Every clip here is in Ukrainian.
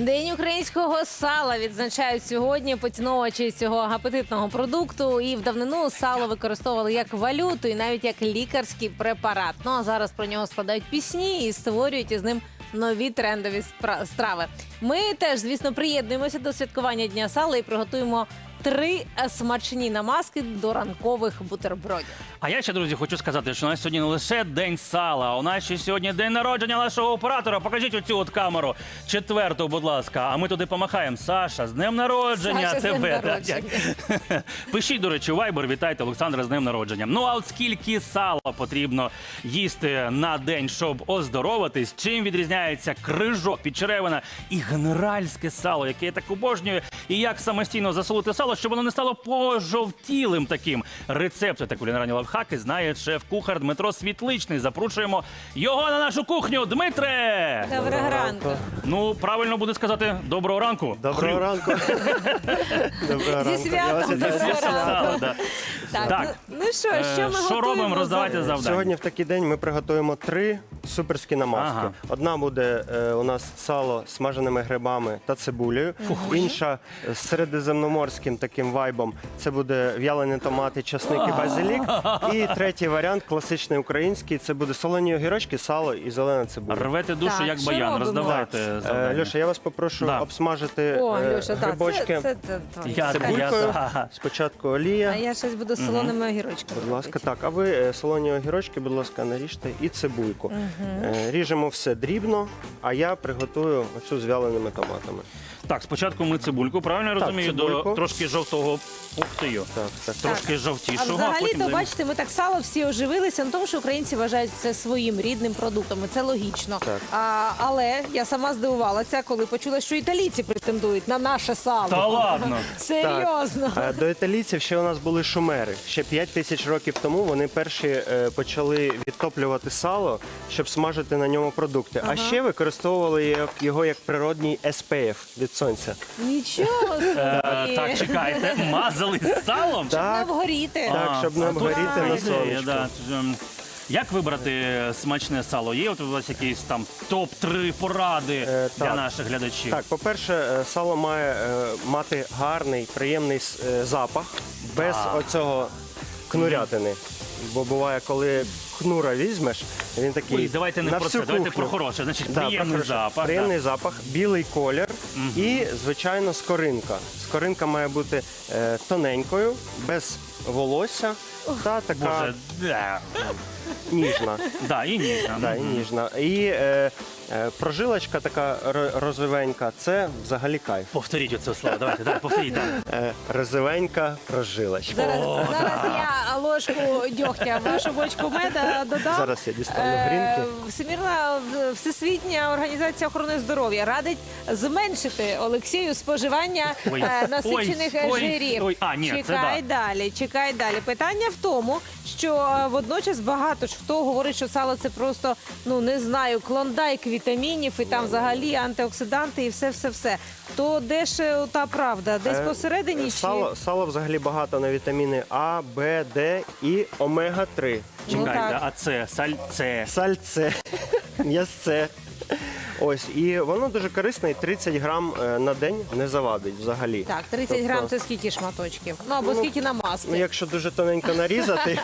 День українського сала відзначають сьогодні поціновувачі цього апетитного продукту. І в давнину сало використовували як валюту і навіть як лікарський препарат. Ну а зараз про нього складають пісні і створюють із ним нові трендові страви. Ми теж, звісно, приєднуємося до святкування дня сала і приготуємо три е, смачні намазки до ранкових бутербродів. А я ще, друзі, хочу сказати, що у нас сьогодні не лише день сала, а у нас ще сьогодні день народження нашого оператора. Покажіть оцю от камеру. Четверту, будь ласка. А ми туди помахаємо. Саша, з днем народження Саша, з днем тебе. народження. Пишіть, до речі, Viber, вітайте Олександра з днем народження. Ну а от скільки сала потрібно їсти на день, щоб оздоровитись? Чим відрізняється крижок, підчеревина і генеральське сало, яке я так обожнюю, і як самостійно засолити сало, щоб воно не стало пожовтілим таким. Рецепти та кулінарні лавхаки знає шеф-кухар Дмитро Світличний. Запрошуємо його на нашу кухню. Дмитре! Доброго ранку. Ну, правильно буде сказати доброго ранку. Доброго Хрю. ранку. Доброго Зі ранку. святом, Я вас вітаю. ранку. Да. Так, Так. Ну, ну що, Е, що ми що готуємо? робимо? Роздавайте завдання. Сьогодні в такий день ми приготуємо три суперські намазки. Ага. Одна буде е, у нас сало з смаженими грибами та цибулею. Інша з середземноморським таким вайбом. Це буде в'ялені томати, часник і базилік. І третій варіант, класичний український. Це буде солені огірочки, сало і зелена цибуля. Рвете душу, Так, як що баян. робимо? Роздавайте Е, завдання. Льоша, я вас попрошу Да. обсмажити О, е, Льоша, так, грибочки. це, це, це, твоє. Я- Цибулькою. я- Спочатку А олія. я щось буду з солоними огірочками. Будь ласка, робити. так. А ви е, солоні огірочки, будь ласка, наріжте і цибульку. Е, Ріжемо все дрібно, а я приготую оцю з вяленими томатами. Так, спочатку ми цибульку, правильно я Так, розумію, до цибульку. трошки жовтого ух ти йо. Так, так. Трошки А жовтішого, а взагалі, потім то бачите, ми так сало всі оживилися на тому, що українці вважають це своїм рідним продуктом. і Це логічно. Так. А, але я сама здивувалася, коли почула, що італійці претендують на наше сало. Та ладно. Серйозно. Е, До італійців ще у нас були шумери. Ще 5 тисяч років тому вони перші е, почали відтоплювати сало, щоб смажити на ньому продукти. А ще використовували як- його як природній SPF від сонця. Нічого собі. Е, Так, чекайте, мазали салом? Щоб не Так. вгоріти. Так, щоб не обгоріти на сонечку. да. Ем, Як вибрати смачне сало? Є от у вас якісь там топ-3 поради Е, для так. наших глядачів? Так, по-перше, е, сало має е, мати гарний, приємний с- е, запах, без оцього кнурятини. Бо буває, коли кнура візьмеш, він такий. Ой, давайте не на про всю це, давайте кухню. про хороше. Значить, Да, приємний про хороше. запах. Приємний да. запах, білий колір і, звичайно, скоринка. Скоринка має бути е, тоненькою, без волосся та така Боже, да. ніжна. Да, і ніжна. Да, і ніжна. І е, е, прожилочка така ро- розовенька, це взагалі кайф. Повторіть оце слово. Давайте, давайте, повторіть. да. Е, розовенька прожилочка. Зараз, зараз я ложку дьогтя в вашу бочку меда додам. Зараз я дістану Е, грінки. Всемірна всесвітня організація охорони здоров'я радить зменшити Олексію споживання Ой, е, насичених ой, ой, жирів. ой. А, ні, це чекай далі, чекай далі. Питання в тому, що е, водночас багато ж хто говорить, що сало це просто ну не знаю, клондайк вітамінів і там взагалі антиоксиданти і все, все, все. То де ж та правда? Десь Е, посередині чи Сало, сало взагалі багато на вітаміни А, Б, Д і омега-3. Ну, Чекайте, так. а це сальце. Сальце, м'ясце. Ось, і воно дуже корисне, і 30 грам е, на день не завадить взагалі. Так, 30 Тобто, грам це скільки шматочків? Ну або Ну, скільки намазки? Ну, якщо дуже тоненько нарізати,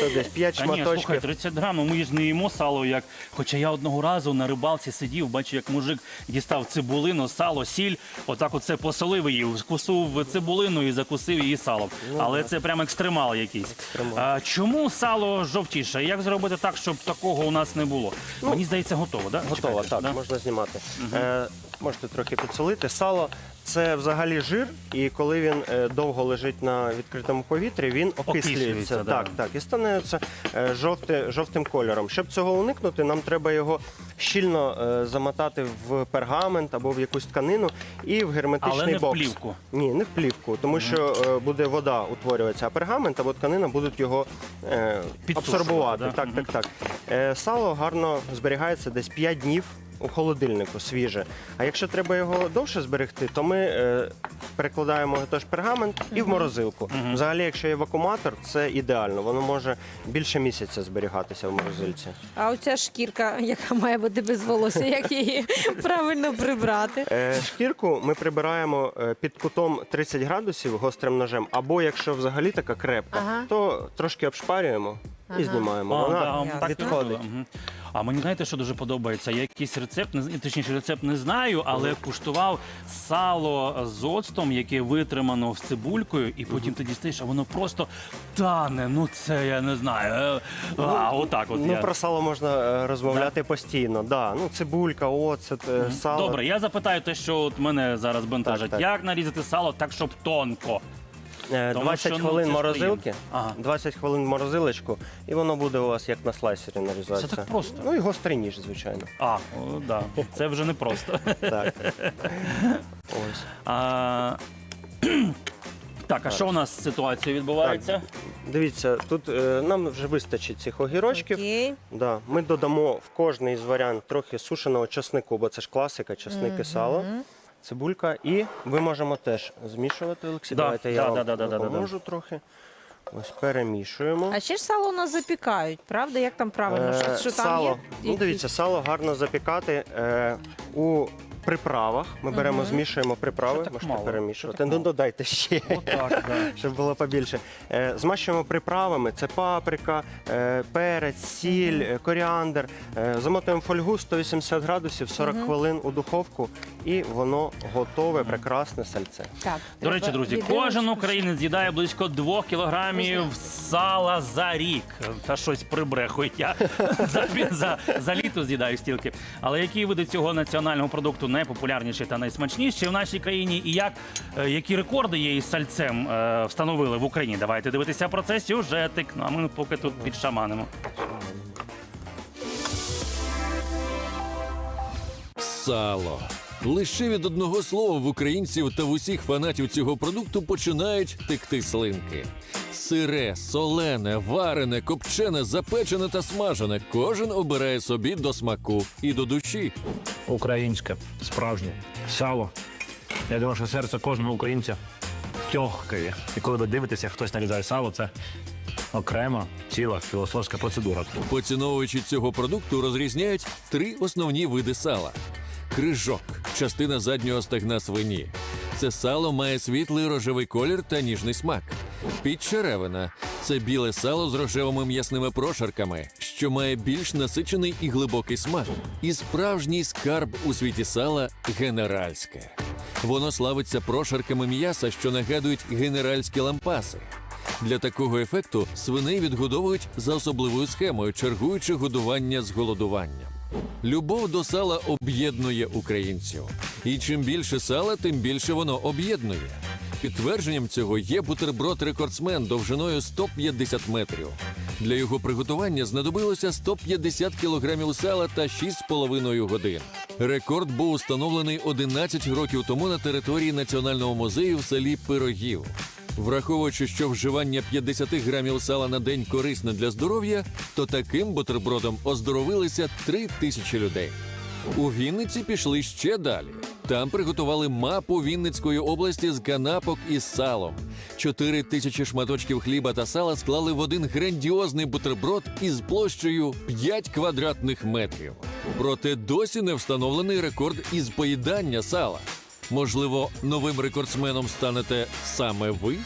то десь 5 Та ні, слухай, шматочків. 30 грам, ну ми ж не їмо сало, як. Хоча я одного разу на рибалці сидів, бачу, як мужик дістав цибулину, сало, сіль, отак оце посолив її, вкусив цибулину і закусив її салом. Але це прям екстремал якийсь. А, чому сало жовтіше? Як зробити так, щоб такого у нас не було? Мені здається, готово, да? Готово, Чекайте, так, да? можна знімати. Е, можете трохи підсолити. Сало це взагалі жир, і коли він е, довго лежить на відкритому повітрі, він окислюється. Окислюється, да. Так, так, і становиться е, жовте, жовтим кольором. Щоб цього уникнути, нам треба його щільно е, замотати в пергамент або в якусь тканину і в герметичний Але не в бокс. плівку. Ні, не в плівку, тому що е, буде вода утворюватися, а пергамент або тканина будуть його е, Підсушувати, абсорбувати. да? Так, так, так. Е, сало гарно зберігається десь 5 днів у холодильнику свіже. А якщо треба його довше зберегти, то ми е, перекладаємо теж пергамент і в морозилку. Взагалі, якщо є вакууматор, це ідеально. Воно може більше місяця зберігатися в морозильці. А оця шкірка, яка має бути без волосся, як її правильно прибрати? Е, шкірку ми прибираємо е, під кутом 30 градусів гострим ножем, або якщо взагалі така крепка, Ага. то трошки обшпарюємо і знімаємо. А, Вона да, так відходить. відходить. Мгм. А мені знаєте, що дуже подобається? Я якийсь рецепт, не з- точніше, рецепт не знаю, але куштував сало з оцтом, яке витримано з цибулькою, і потім ти дістаєш, а воно просто тане. Ну це я не знаю. Е, А, отак от Ну, я. про сало можна е, розмовляти постійно. Да. Ну, цибулька, оцет, е, сало. Добре, я запитаю те, що от мене зараз бентежить. так. Як нарізати сало так, щоб тонко? Е, Тому 20 що, ну, хвилин це ж морозилки, приємно. Ага. 20 хвилин в морозилочку, і воно буде у вас як на слайсері нарізатися. Це так просто. Ну і гострий ніж, звичайно. А, о, да. Це вже не просто. Так. Ось. А... Так, а що у нас з ситуацією відбувається? Дивіться, тут е, нам вже вистачить цих огірочків. Окей. Да. Ми додамо в кожний із варіант трохи сушеного часнику, бо це ж класика, часник і сало, цибулька. І ми можемо теж змішувати, Олексій. Да, Давайте да, я да, вам да, да, да, да. допоможу трохи. Ось перемішуємо. А ще ж сало у нас запікають, правда? Як там правильно? Е, Що, що там сало. є? Ну, дивіться, сало гарно запікати е, у приправах. Ми беремо, змішуємо приправи, так можете мало? Перемішувати. так Ну, додайте ще. Отак, да. Щоб було побільше. Е, змащуємо приправами: це паприка, е, перець, сіль, е, коріандр. Е, замотуємо фольгу 180 градусів, 40 хвилин у духовку, і воно готове, прекрасне сальце. Так, До речі, треба друзі, кожен українець з'їдає близько двох кілограмів сала за рік. Та щось прибрехую я за, за, за літо з'їдаю стільки. Але які види цього національного продукту найпопулярніші та найсмачніші в нашій країні? І як е, які рекорди із сальцем е, встановили в Україні? Давайте дивитися про це сюжетик. Ну а ми поки тут підшаманимо. Сало. Лише від одного слова в українців та в усіх фанатів цього продукту починають текти слинки. Сире, солене, варене, копчене, запечене та смажене. Кожен обирає собі до смаку і до душі. українське, справжнє сало. Я думаю, що серце кожного українця тьохкає. І коли ви дивитеся, як хтось нарізає сало, це окрема ціла філософська процедура. Поціновувачі цього продукту розрізняють три основні види сала: крижок частина заднього стегна свині. Це сало має світлий рожевий колір та ніжний смак. Підчеревина це біле сало з рожевими м'ясними прошарками, що має більш насичений і глибокий смак. І справжній скарб у світі сала генеральське. Воно славиться прошарками м'яса, що нагадують генеральські лампаси. Для такого ефекту свиней відгодовують за особливою схемою, чергуючи годування з голодуванням. Любов до сала об'єднує українців. І чим більше сала, тим більше воно об'єднує. Підтвердженням цього є бутерброд-рекордсмен довжиною 150 метрів. Для його приготування знадобилося 150 кілограмів сала та 6,5 годин. Рекорд був установлений 11 років тому на території Національного музею в селі Пирогів. Враховуючи, що вживання 50 грамів сала на день корисне для здоров'я, то таким бутербродом оздоровилися 3 тисячі людей. У Вінниці пішли ще далі. Там приготували мапу Вінницької області з канапок із салом. Чотири тисячі шматочків хліба та сала склали в один грандіозний бутерброд із площею 5 квадратних метрів. Проте досі не встановлений рекорд із поїдання сала. Можливо, новим рекордсменом станете саме ви?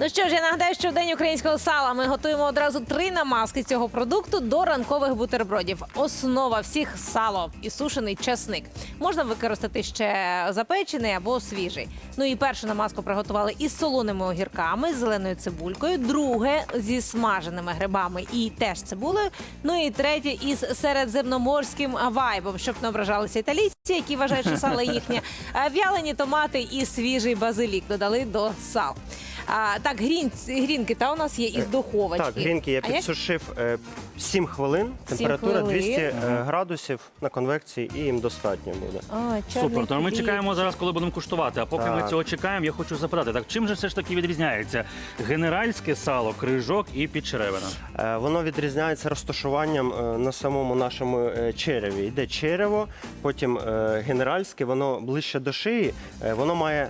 Ну що ж, я нагадаю, що в день українського сала ми готуємо одразу три намазки цього продукту до ранкових бутербродів. Основа всіх сало і сушений часник. Можна використати ще запечений або свіжий. Ну і першу намазку приготували із солоними огірками, з зеленою цибулькою, друге зі смаженими грибами і теж цибулею. Ну і третє із середземноморським вайбом, щоб не ображалися італійці, які вважають, що сало їхнє. В'ялені томати і свіжий базилік додали до сал. А, так, грін, грінки, та у нас є із духовочки. Так, грінки я А як- підсушив е, 7 хвилин, температура хвилин. 200 е, градусів на конвекції, і їм достатньо буде. А, чорний Супер, то ми хліб. чекаємо зараз, коли будемо куштувати. А поки ми Так. цього чекаємо, я хочу запитати, так чим же все ж таки відрізняється генеральське сало, крижок і підчеревина? Е, Воно відрізняється розташуванням е, на самому нашому е, череві. Йде черево, потім е, генеральське, воно ближче до шиї. Е, Воно має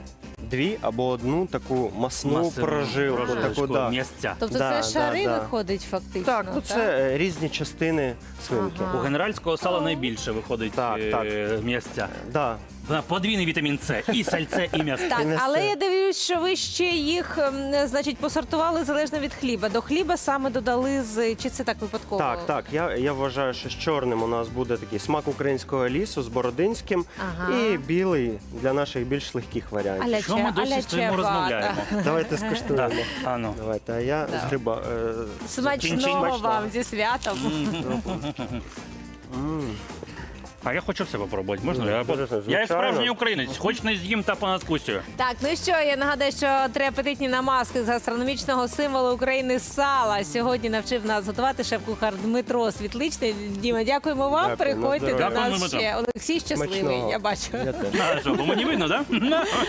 дві або одну таку масну Масивну прожилку. прожилочку, Таку, да. м'ясця. Тобто Да, це да, шари да. виходить фактично. Так, ну це е, різні частини свинки. Ага. У генеральського сала найбільше виходить Так, е, так. м'ясця. Да. Вона Подвійний вітамін С, і сальце, і м'ясце. Так, але я дивлюсь, що ви ще їх ем, значить посортували залежно від хліба. До хліба саме додали з чи це так випадково? Так, так. Я, я вважаю, що з чорним у нас буде такий смак українського лісу з бородинським Ага. і білий для наших більш легких варіантів. Аля Що ми досі стоїмо, чебата. розмовляємо? Давайте скуштуємо. А ну. Давайте, а я з гриба. е, Смачного Смачного. вам зі святом. А я хочу все попробувати. Можна? Ну, Я, дуже я як справжній українець, хоч не з'їм та понад кустю. Так, ну що, я нагадаю, що три апетитні намазки з гастрономічного символу України сала. Сьогодні навчив нас готувати шеф-кухар Дмитро Світличний. Діма, дякуємо вам. Дякую, Приходьте до здоров'я. нас ще. Олексій щасливий, Смачного. я бачу. Я теж. А що, бо мені видно, так? Да?